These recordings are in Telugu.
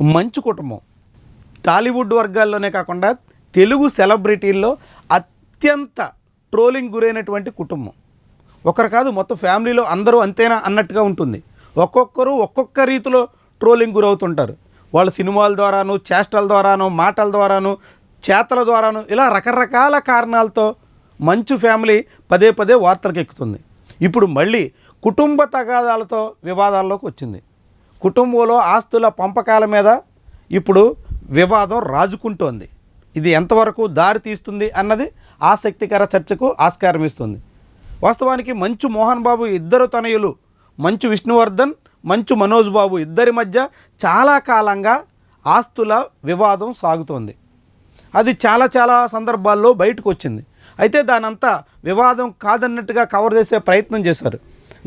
మంచు కుటుంబం. టాలీవుడ్ వర్గాల్లోనే కాకుండా తెలుగు సెలబ్రిటీల్లో అత్యంత ట్రోలింగ్ గురైనటువంటి కుటుంబం. ఒకరు కాదు మొత్తం ఫ్యామిలీలో అందరూ అంతేనా అన్నట్టుగా ఉంటుంది. ఒక్కొక్కరు ఒక్కొక్క రీతిలో ట్రోలింగ్ గురవుతుంటారు. వాళ్ళ సినిమాల ద్వారాను చేష్టల ద్వారాను మాటల ద్వారాను చేతల ద్వారాను ఇలా రకరకాల కారణాలతో మంచు ఫ్యామిలీ పదే పదే వార్తలకు ఎక్కుతుంది ఇప్పుడు మళ్ళీ కుటుంబ తగాదాలతో వివాదాల్లోకి వచ్చింది కుటుంబంలో ఆస్తుల పంపకాల మీద ఇప్పుడు వివాదం రాజుకుంటోంది. ఇది ఎంతవరకు దారి తీస్తుంది అన్నది ఆసక్తికర చర్చకు ఆస్కారం ఇస్తుంది. వాస్తవానికి మంచు మోహన్ బాబు ఇద్దరు తనయులు మంచు విష్ణువర్ధన్ మంచు మనోజ్ బాబు ఇద్దరి మధ్య చాలా కాలంగా ఆస్తుల వివాదం సాగుతోంది. అది చాలా చాలా సందర్భాల్లో బయటకు వచ్చింది. అయితే దానంతా వివాదం కాదన్నట్టుగా కవర్ చేసే ప్రయత్నం చేశారు.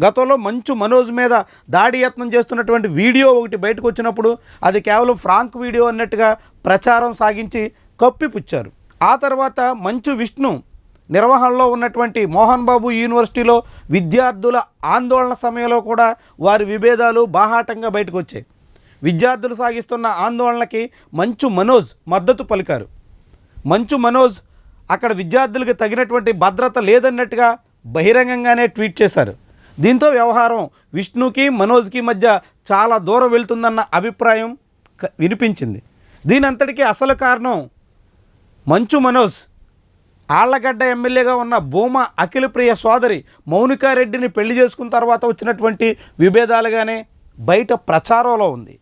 గతంలో మంచు మనోజ్ మీద దాడి యత్నం చేస్తున్నటువంటి వీడియో ఒకటి బయటకు వచ్చినప్పుడు అది కేవలం ఫ్రాంక్ వీడియో అన్నట్టుగా ప్రచారం సాగించి కప్పిపుచ్చారు. ఆ తర్వాత మంచు విష్ణు నిర్వహణలో ఉన్నటువంటి మోహన్ బాబు యూనివర్సిటీలో విద్యార్థుల ఆందోళన సమయంలో కూడా వారి విభేదాలు బాహాటంగా బయటకు వచ్చాయి. విద్యార్థులు సాగిస్తున్న ఆందోళనకి మంచు మనోజ్ మద్దతు పలికారు. మంచు మనోజ్ అక్కడ విద్యార్థులకు తగినటువంటి భద్రత లేదన్నట్టుగా బహిరంగంగానే ట్వీట్ చేశారు. దీంతో వ్యవహారం విష్ణుకి మనోజ్కి మధ్య చాలా దూరం వెళ్తుందన్న అభిప్రాయం వినిపించింది. దీనంతటికీ అసలు కారణం మంచు మనోజ్. ఆళ్ళగడ్డ ఎమ్మెల్యేగా ఉన్న భూమా అఖిలప్రియ సోదరి మౌనికారెడ్డిని పెళ్ళి చేసుకున్న తర్వాత వచ్చినటువంటి విభేదాలుగానే బయట ప్రచారంలో ఉంది.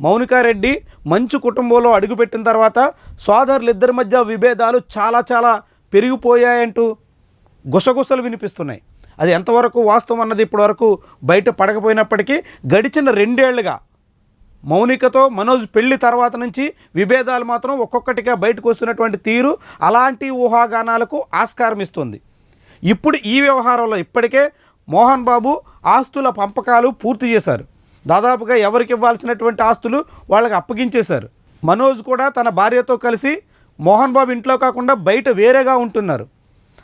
మౌనికారెడ్డి మంచు కుటుంబంలో అడుగుపెట్టిన తర్వాత సోదరులిద్దరి మధ్య విభేదాలు చాలా చాలా పెరిగిపోయాయంటూ గుసగుసలు వినిపిస్తున్నాయి. అది ఎంతవరకు వాస్తవం అన్నది ఇప్పటివరకు బయట పడకపోయినప్పటికీ గడిచిన రెండేళ్ళుగా మౌనికతో మనోజ్ పెళ్ళి తర్వాత నుంచి విభేదాలు మాత్రం ఒక్కొక్కటిగా బయటకు వస్తున్నటువంటి తీరు అలాంటి ఊహాగానాలకు ఆస్కారం ఇస్తుంది. ఇప్పుడు ఈ వ్యవహారంలో ఇప్పటికే మోహన్ బాబు ఆస్తుల పంపకాలు పూర్తి చేశారు. దాదాపుగా ఎవరికి ఇవ్వాల్సినటువంటి ఆస్తులు వాళ్ళకి అప్పగించేశారు. మనోజ్ కూడా తన భార్యతో కలిసి మోహన్ బాబు ఇంట్లో కాకుండా బయట వేరేగా ఉంటున్నారు.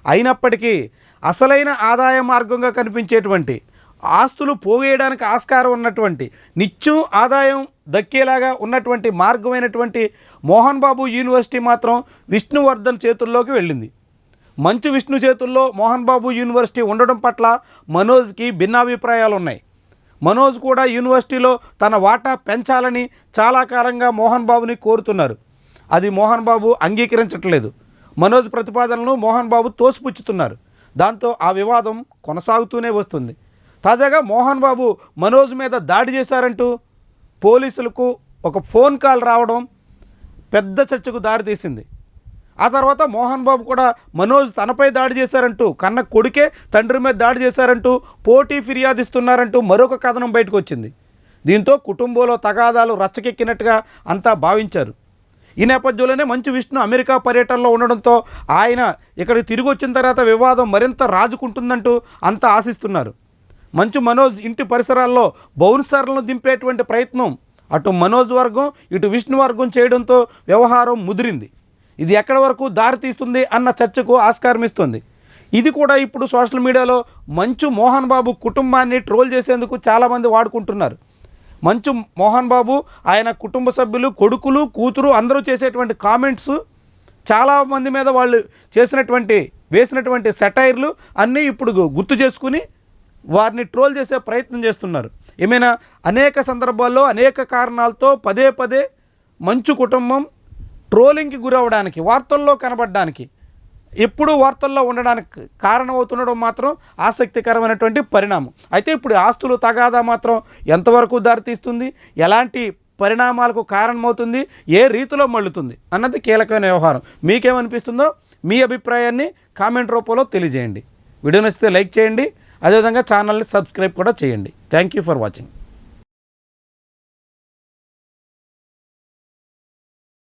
అయినప్పటికీ అసలైన ఆదాయ మార్గంగా కనిపించేటువంటి ఆస్తులు పోగేయడానికి ఆస్కారం ఉన్నటువంటి నిత్యం ఆదాయం దక్కేలాగా ఉన్నటువంటి మార్గమైనటువంటి మోహన్ బాబు యూనివర్సిటీ మాత్రం విష్ణువర్ధన్ చేతుల్లోకి వెళ్ళింది. మంచు విష్ణు చేతుల్లో మోహన్ బాబు యూనివర్సిటీ ఉండడం పట్ల మనోజ్కి భిన్నాభిప్రాయాలు ఉన్నాయి మనోజ్ కూడా యూనివర్సిటీలో తన వాటా పెంచాలని చాలా కాలంగా మోహన్ బాబుని కోరుతున్నారు. అది మోహన్ బాబు అంగీకరించట్లేదు. మనోజ్ ప్రతిపాదనలను మోహన్ బాబు తోసిపుచ్చుతున్నారు. దాంతో ఆ వివాదం కొనసాగుతూనే వస్తుంది. తాజాగా మోహన్ బాబు మనోజ్ మీద దాడి చేశారంటూ పోలీసులకు ఒక ఫోన్ కాల్ రావడం పెద్ద చర్చకు దారితీసింది ఆ తర్వాత మోహన్ బాబు కూడా మనోజ్ తనపై దాడి చేశారంటూ కన్న కొడుకే తండ్రి మీద దాడి చేశారంటూ పోటీ ఫిర్యాదు ఇస్తున్నారంటూ మరొక కథనం బయటకు వచ్చింది. దీంతో కుటుంబంలో తగాదాలు రచ్చకెక్కినట్టుగా అంతా భావించారు. ఈ నేపథ్యంలోనే మంచు విష్ణు అమెరికా పర్యటనలో ఉండడంతో ఆయన ఇక్కడికి తిరిగి వచ్చిన తర్వాత వివాదం మరింత రాజుకుంటుందంటూ అంతా ఆశిస్తున్నారు. మంచు మనోజ్ ఇంటి పరిసరాల్లో బౌన్సర్లను దింపేటువంటి ప్రయత్నం అటు మనోజ్ వర్గం ఇటు విష్ణు వర్గం చేయడంతో వ్యవహారం ముదిరింది. ఇది ఎక్కడి వరకు దారితీస్తుంది అన్న చర్చకు ఆస్కారం ఇస్తుంది ఇది కూడా ఇప్పుడు సోషల్ మీడియాలో మంచు మోహన్ బాబు కుటుంబాన్ని ట్రోల్ చేసేందుకు చాలామంది వాడుకుంటున్నారు. మంచు మోహన్ బాబు ఆయన కుటుంబ సభ్యులు కొడుకులు కూతురు అందరూ చేసేటువంటి కామెంట్స్ చాలామంది మీద వాళ్ళు చేసినటువంటి వేసినటువంటి సెటైర్లు అన్నీ ఇప్పుడు గుర్తు చేసుకుని వారిని ట్రోల్ చేసే ప్రయత్నం చేస్తున్నారు. ఏమైనా అనేక సందర్భాల్లో అనేక కారణాలతో పదే పదే మంచు కుటుంబం ట్రోలింగ్కి గురవడానికి వార్తల్లో కనబడడానికి ఎప్పుడూ వార్తల్లో ఉండడానికి కారణమవుతుండడం మాత్రం ఆసక్తికరమైనటువంటి పరిణామం. అయితే ఇప్పుడు ఆస్తులు తగాదా మాత్రం ఎంతవరకు దారితీస్తుంది? ఎలాంటి పరిణామాలకు కారణమవుతుంది? ఏ రీతిలో మళ్ళుతుంది? అన్నది కీలకమైన వ్యవహారం. మీకేమనిపిస్తుందో మీ అభిప్రాయాన్ని కామెంట్ రూపంలో తెలియజేయండి. వీడియో నచ్చితే లైక్ చేయండి. అదేవిధంగా ఛానల్ని సబ్స్క్రైబ్ కూడా చేయండి. Thank you for watching.